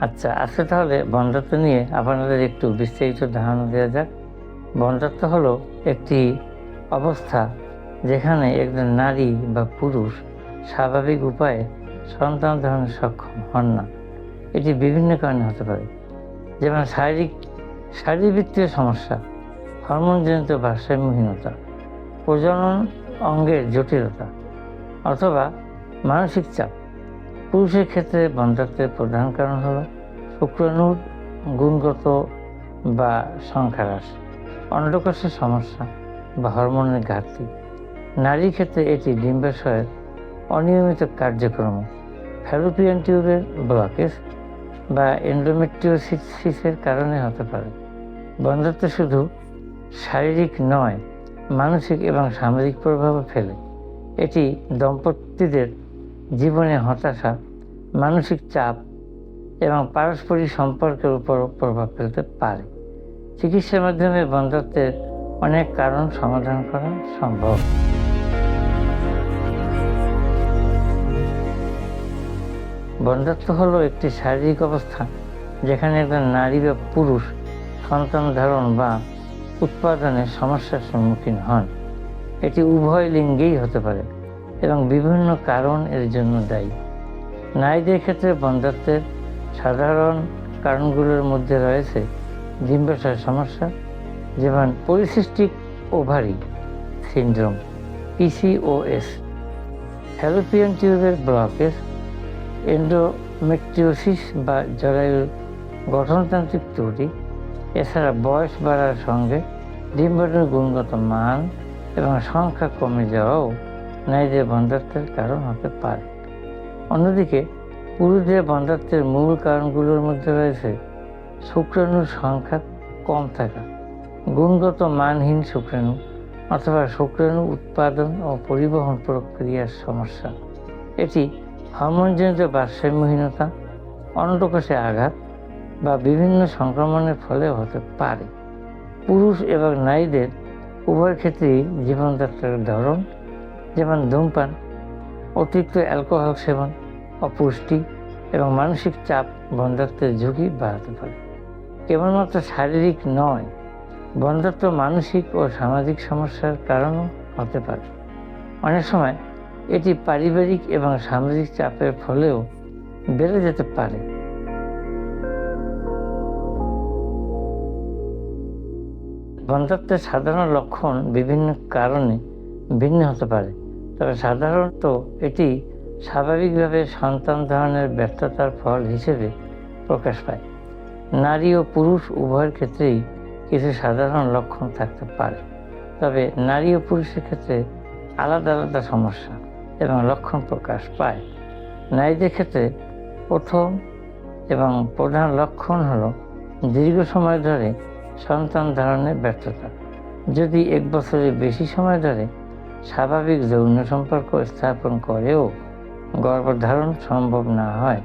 আচ্ছা আজকে তাহলে বন্ধাত্ব নিয়ে আপনাদের একটু বিস্তারিত ধারণা দেওয়া যাক। বন্ধাত্ব হলো একটি অবস্থা যেখানে একজন নারী বা পুরুষ স্বাভাবিক উপায়ে সন্তান ধারণে সক্ষম হন না। এটি বিভিন্ন কারণে হতে পারে। যেমন শারীরিক, শারীরবৃত্তীয় সমস্যা, হরমোনজনিত ভারসাম্যহীনতা, প্রজনন অঙ্গের জটিলতা, অথবা মানসিক চাপ। পুরুষের ক্ষেত্রে বন্ধাত্বের প্রধান কারণ হলো শুক্রাণুর গুণগত বা সংখ্যা হ্রাস, অন্ডকোষের সমস্যা বা হরমোনের ঘাটতি। নারীর ক্ষেত্রে এটি ডিম্বাশয়ের অনিয়মিত কার্যক্রম, ফ্যালোপিয়ান টিউবের ব্লকেজ বা এন্ডোমেট্রিওসিসের কারণে হতে পারে। বন্ধাত্ব শুধু শারীরিক নয়, মানসিক এবং সামাজিক প্রভাবও ফেলে। এটি দম্পতিদের জীবনে হতাশা, মানসিক চাপ এবং পারস্পরিক সম্পর্কের উপর প্রভাব ফেলতে পারে। চিকিৎসার মাধ্যমে বন্ধাত্বের অনেক কারণ সমাধান করা সম্ভব। বন্ধাত্ব হলো একটি শারীরিক অবস্থা, যেখানে একজন নারী বা পুরুষ সন্তান ধারণ বা উৎপাদনে সমস্যার সম্মুখীন হন। এটি উভয় লিঙ্গেই হতে পারে। এবং বিভিন্ন কারণ এর জন্য দায়ী। নারীদের ক্ষেত্রে বন্ধাত্বের সাধারণ কারণগুলোর মধ্যে রয়েছে ডিম্বাশয় সমস্যা, যেমন polycystic ovary syndrome PCOS fallopian টিউবের ব্লকেজ, এন্ডোমেট্রিওসিস বা জরায়ুর গঠনতান্ত্রিক ত্রুটি, এছাড়া বয়স বাড়ার সঙ্গে ডিম্বাণুর গুণগত মান এবং সংখ্যা কমে যাওয়াও নারীদের বন্ধাত্মের কারণ হতে পারে। অন্যদিকে পুরুষদের বন্ধাত্বের মূল কারণগুলোর মধ্যে রয়েছে, শুক্রাণুর সংখ্যা কম থাকা। গুণগত মানহীন শুক্রাণু অথবা শুক্রাণু উৎপাদন ও পরিবহন প্রক্রিয়ার সমস্যা। এটি হরমোনজনিত ভারসাম্যহীনতা, অন্ডকোষে আঘাত বা বিভিন্ন সংক্রমণের ফলে হতে পারে। পুরুষ এবং নারীদের উভয় ক্ষেত্রেই জীবনযাত্রার ধরন যেমন ধূমপান, অতিরিক্ত অ্যালকোহল সেবন, অপুষ্টি এবং মানসিক চাপ বন্ধাত্বের ঝুঁকি বাড়াতে পারে। কেবলমাত্র শারীরিক নয় বন্ধাত্ব মানসিক ও সামাজিক সমস্যার কারণও হতে পারে। অনেক সময় এটি পারিবারিক এবং সামাজিক চাপের ফলেও বেড়ে যেতে পারে। বন্ধাত্বের সাধারণ লক্ষণ বিভিন্ন কারণে ভিন্ন হতে পারে। তবে সাধারণত এটি স্বাভাবিকভাবে সন্তান ধারণের ব্যর্থতার ফল হিসেবে প্রকাশ পায়। নারী ও পুরুষ উভয়ের ক্ষেত্রেই কিছু সাধারণ লক্ষণ থাকতে পারে। তবে নারী ও পুরুষের ক্ষেত্রে আলাদা আলাদা সমস্যা এবং লক্ষণ প্রকাশ পায়। নারীদের ক্ষেত্রে প্রথম এবং প্রধান লক্ষণ হল দীর্ঘ সময় ধরে সন্তান ধারণের ব্যর্থতা। যদি এক বছরের বেশি সময় ধরে স্বাভাবিক যৌন সম্পর্ক স্থাপন করেও গর্ভধারণ সম্ভব না হয়,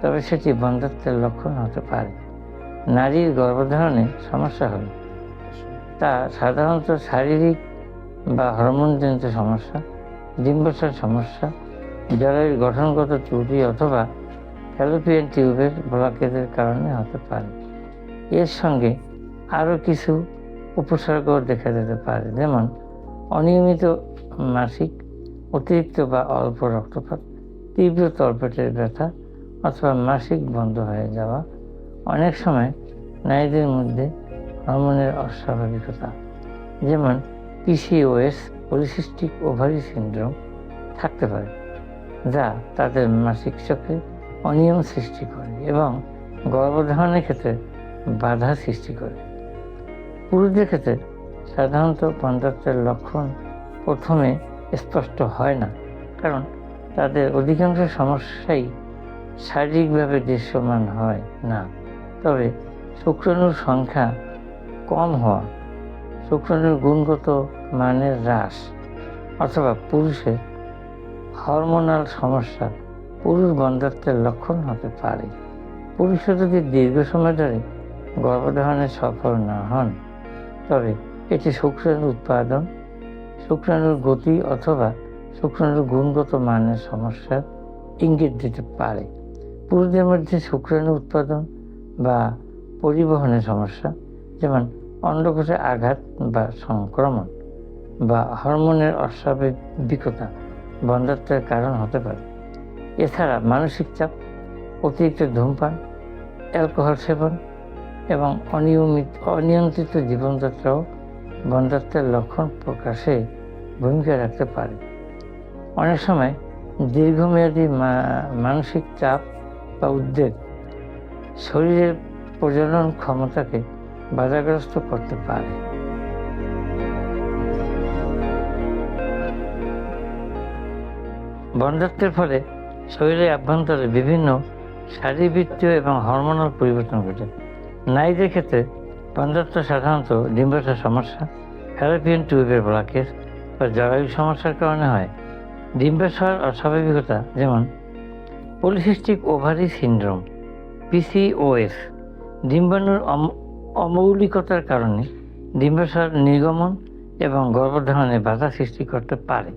তবে সেটি বন্ধাত্বের লক্ষণ হতে পারে। নারীর গর্ভধারণে সমস্যা হলে তা সাধারণত শারীরিক বা হরমোনজনিত সমস্যা, ডিম্বাশয় সমস্যা জলের গঠনগত ত্রুটি অথবা ফ্যালোপিয়ান টিউবের ব্লকেজের কারণে হতে পারে। এর সঙ্গে আরও কিছু উপসর্গ দেখা যেতে পারে, যেমন অনিয়মিত মাসিক অতিরিক্ত বা অল্প রক্তপাত, তীব্র তলপেটের ব্যথা অথবা মাসিক বন্ধ হয়ে যাওয়া অনেক সময় নারীদের মধ্যে হরমোনের অস্বাভাবিকতা, যেমন পিসিওএস পলিসিস্টিক ওভারি সিন্ড্রোম থাকতে পারে, যা তাদের মাসিক চক্রে অনিয়ম সৃষ্টি করে এবং গর্ভধারণের ক্ষেত্রে বাধা সৃষ্টি করে। পুরুষদের ক্ষেত্রে সাধারণত বন্ধাত্বের লক্ষণ প্রথমে স্পষ্ট হয় না, কারণ তাদের অধিকাংশ সমস্যাই শারীরিকভাবে দৃশ্যমান হয় না। তবে শুক্রাণুর সংখ্যা কম হওয়া, শুক্রাণুর গুণগত মানের হ্রাস অথবা পুরুষের হরমোনাল সমস্যা পুরুষ বন্ধাত্বের লক্ষণ হতে পারে। পুরুষরা যদি দীর্ঘ সময় ধরে গর্ভধারণে সফল না হন, তবে এটি শুক্রাণু উৎপাদন, শুক্রাণুর গতি অথবা শুক্রাণুর গুণগত মানের সমস্যার ইঙ্গিত দিতে পারে। পুরুষদের মধ্যে শুক্রাণু উৎপাদন বা পরিবহনের সমস্যা, যেমন অন্ডকোষে আঘাত বা সংক্রমণ বা হরমোনের অস্বাভাবিকতা বন্ধাত্বের কারণ হতে পারে। এছাড়া মানসিক চাপ, অতিরিক্ত ধূমপান, অ্যালকোহল সেবন এবং অনিয়মিত, অনিয়ন্ত্রিত জীবনযাত্রাও বন্ধাত্বের লক্ষণ প্রকাশে ভূমিকা রাখতে পারে। অনেক সময় দীর্ঘমেয়াদী মানসিক চাপ বা উদ্বেগ শরীরের প্রজনন ক্ষমতাকে বাধাগ্রস্ত করতে পারে। বন্ধাত্বের ফলে শরীরের অভ্যন্তরে বিভিন্ন শারীরবৃত্তীয় এবং হরমোনাল পরিবর্তন ঘটে। নারীদের ক্ষেত্রে বন্ধাত্ব সাধারণত ডিম্বাশয় সমস্যা ফ্যালোপিয়ান টিউবের ব্লকেজ বা জরায়ু সমস্যার কারণে হয়। ডিম্বাশয়ের অস্বাভাবিকতা যেমন পলিসিস্টিক ওভারি সিনড্রোম পিসিওএস ডিম্বাণুর অমৌলিকতার কারণে ডিম্বাশয়ের নির্গমন এবং গর্ভধারণে বাধা সৃষ্টি করতে পারে।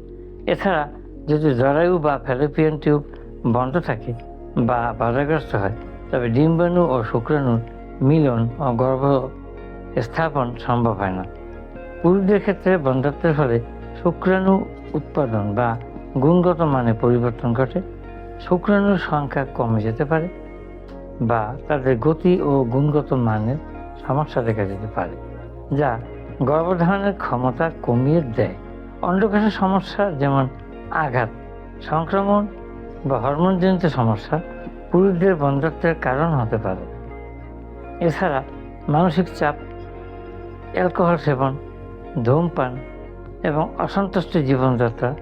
এছাড়া যদি জরায়ু বা ফ্যালোপিয়ান টিউব বন্ধ থাকে বা বাধাগ্রস্ত হয়, তবে ডিম্বাণু ও শুক্রাণুর মিলন ও গর্ভ স্থাপন সম্ভব হয় না। পুরুষদের ক্ষেত্রে বন্ধাত্বের ফলে শুক্রাণু উৎপাদন বা গুণগত মানে পরিবর্তন ঘটে। শুক্রাণুর সংখ্যা কমে যেতে পারে বা তাদের গতি ও গুণগত মানের সমস্যা দেখা যেতে পারে, যা গর্ভধারণের ক্ষমতা কমিয়ে দেয়। অন্ডকোষের সমস্যা যেমন আঘাত, সংক্রমণ বা হরমোনজনিত সমস্যা পুরুষদের বন্ধত্বের কারণ হতে পারে। এছাড়া মানসিক চাপ অ্যালকোহল সেবন, ধূমপান এবং অসন্তুষ্ট জীবনযাত্রা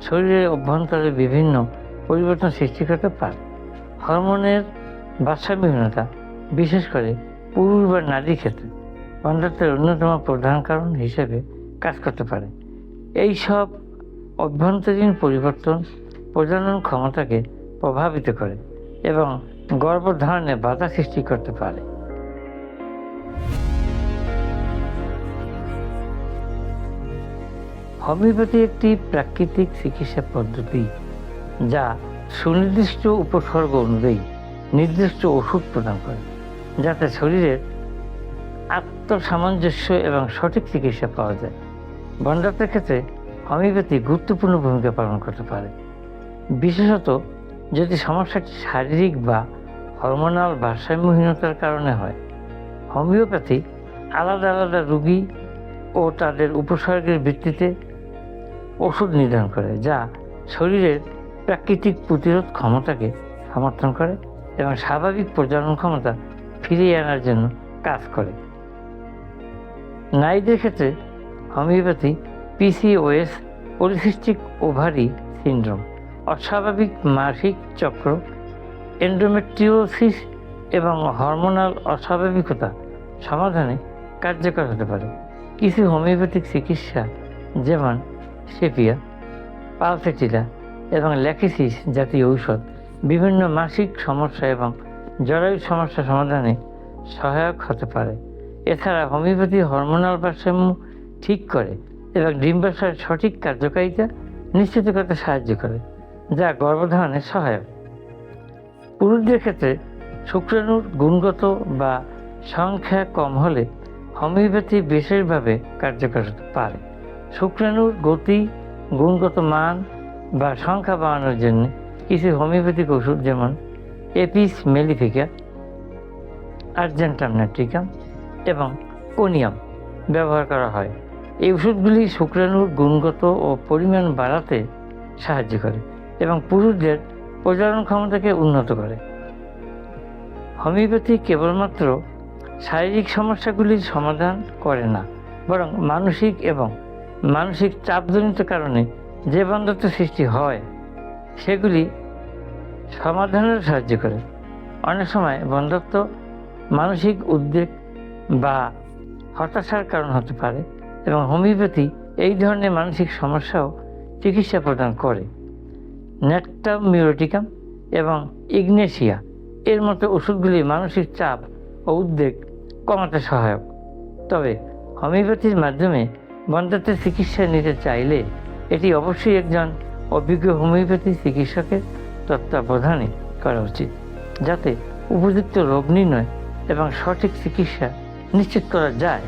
শরীরের অভ্যন্তরে বিভিন্ন পরিবর্তন সৃষ্টি করতে পারে। হরমোনের ভারসাম্যহীনতা, বিশেষ করে পুরুষ বা নারীর ক্ষেত্রে বন্ধাত্বের অন্যতম প্রধান কারণ হিসেবে কাজ করতে পারে। এই সব অভ্যন্তরীণ পরিবর্তন প্রজনন ক্ষমতাকে প্রভাবিত করে এবং গর্ভধারণে বাধা সৃষ্টি করতে পারে। হোমিওপ্যাথি একটি প্রাকৃতিক চিকিৎসা পদ্ধতি যা সুনির্দিষ্ট উপসর্গ অনুযায়ী নির্দিষ্ট ওষুধ প্রদান করে, যাতে শরীরের আত্মসামঞ্জস্য এবং সঠিক চিকিৎসা পাওয়া যায়। বন্ধাত্বের ক্ষেত্রে হোমিওপ্যাথি গুরুত্বপূর্ণ ভূমিকা পালন করতে পারে। বিশেষত যদি সমস্যাটি শারীরিক বা হরমোনাল ভারসাম্যহীনতার কারণে হয়, হোমিওপ্যাথি আলাদা আলাদা রোগী ও তাদের উপসর্গের ভিত্তিতে ওষুধ নির্ধারণ করে, যা শরীরের প্রাকৃতিক প্রতিরোধ ক্ষমতাকে সমর্থন করে এবং স্বাভাবিক প্রজনন ক্ষমতা ফিরিয়ে আনার জন্য কাজ করে। নারীদের ক্ষেত্রে homeopathy PCOS polycystic ovary syndrome, অস্বাভাবিক মাসিক চক্র, এন্ডোমেট্রিওসিস এবং হরমোনাল অস্বাভাবিকতা সমাধানে কার্যকর হতে পারে। কিছু হোমিওপ্যাথিক চিকিৎসা, যেমন সেপিয়া পালফেটিলা এবং ল্যাকিসিস জাতীয় ঔষধ বিভিন্ন মাসিক সমস্যা এবং জরায়ু সমস্যা সমাধানে সহায়ক হতে পারে। এছাড়া হোমিওপ্যাথি হরমোনাল ভারসাম্য ঠিক করে এবং ডিম্বাশয়ের সঠিক কার্যকারিতা নিশ্চিত করতে সাহায্য করে, যা গর্ভধারণে সহায়ক। পুরুষদের ক্ষেত্রে শুক্রাণুর গুণগত বা সংখ্যা কম হলে হোমিওপ্যাথি বিশেষভাবে কার্যকর হতে পারে। শুক্রাণুর গতি, গুণগত মান বা সংখ্যা বাড়ানোর জন্য কিছু হোমিওপ্যাথিক ওষুধ যেমন এপিস মেলিফিকা আর্জেন্টাম ন্যাট্রিকাম এবং কোনিয়াম ব্যবহার করা হয়। এই ওষুধগুলি শুক্রাণুর গুণগত ও পরিমাণ বাড়াতে সাহায্য করে এবং পুরুষদের প্রজনন ক্ষমতাকে উন্নত করে। হোমিওপ্যাথি কেবলমাত্র শারীরিক সমস্যাগুলির সমাধান করে না, বরং মানসিক এবং মানসিক চাপজনিত কারণে যে বন্ধত্ব সৃষ্টি হয়, সেগুলি সমাধানের সাহায্য করে। অনেক সময় বন্ধত্ব মানসিক উদ্বেগ বা হতাশার কারণ হতে পারে এবং হোমিওপ্যাথি এই ধরনের মানসিক সমস্যাও চিকিৎসা প্রদান করে। নেট্টাম মিউরোটিকাম এবং ইগনেশিয়া এর মতো ওষুধগুলি মানসিক চাপ ও উদ্বেগ কমাতে সহায়ক। তবে হোমিওপ্যাথির মাধ্যমে বন্ধাত্বের চিকিৎসা নিতে চাইলে এটি অবশ্যই একজন অভিজ্ঞ হোমিওপ্যাথি চিকিৎসকের তত্ত্বাবধানে করা উচিত, যাতে উপযুক্ত রোগ নির্ণয় এবং সঠিক চিকিৎসা নিশ্চিত করা যায়।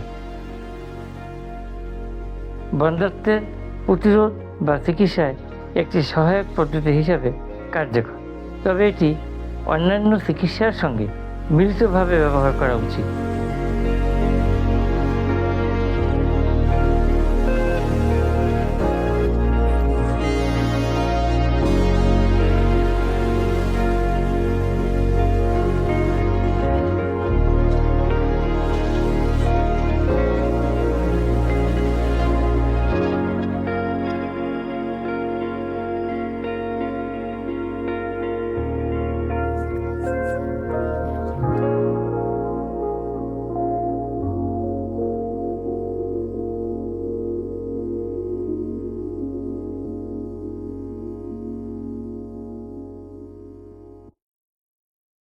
বন্ধ্যাত্বের প্রতিরোধ বা চিকিৎসায় একটি সহায়ক পদ্ধতি হিসাবে কার্যকর, তবে এটি অন্যান্য চিকিৎসার সঙ্গে মিলিতভাবে ব্যবহার করা উচিত।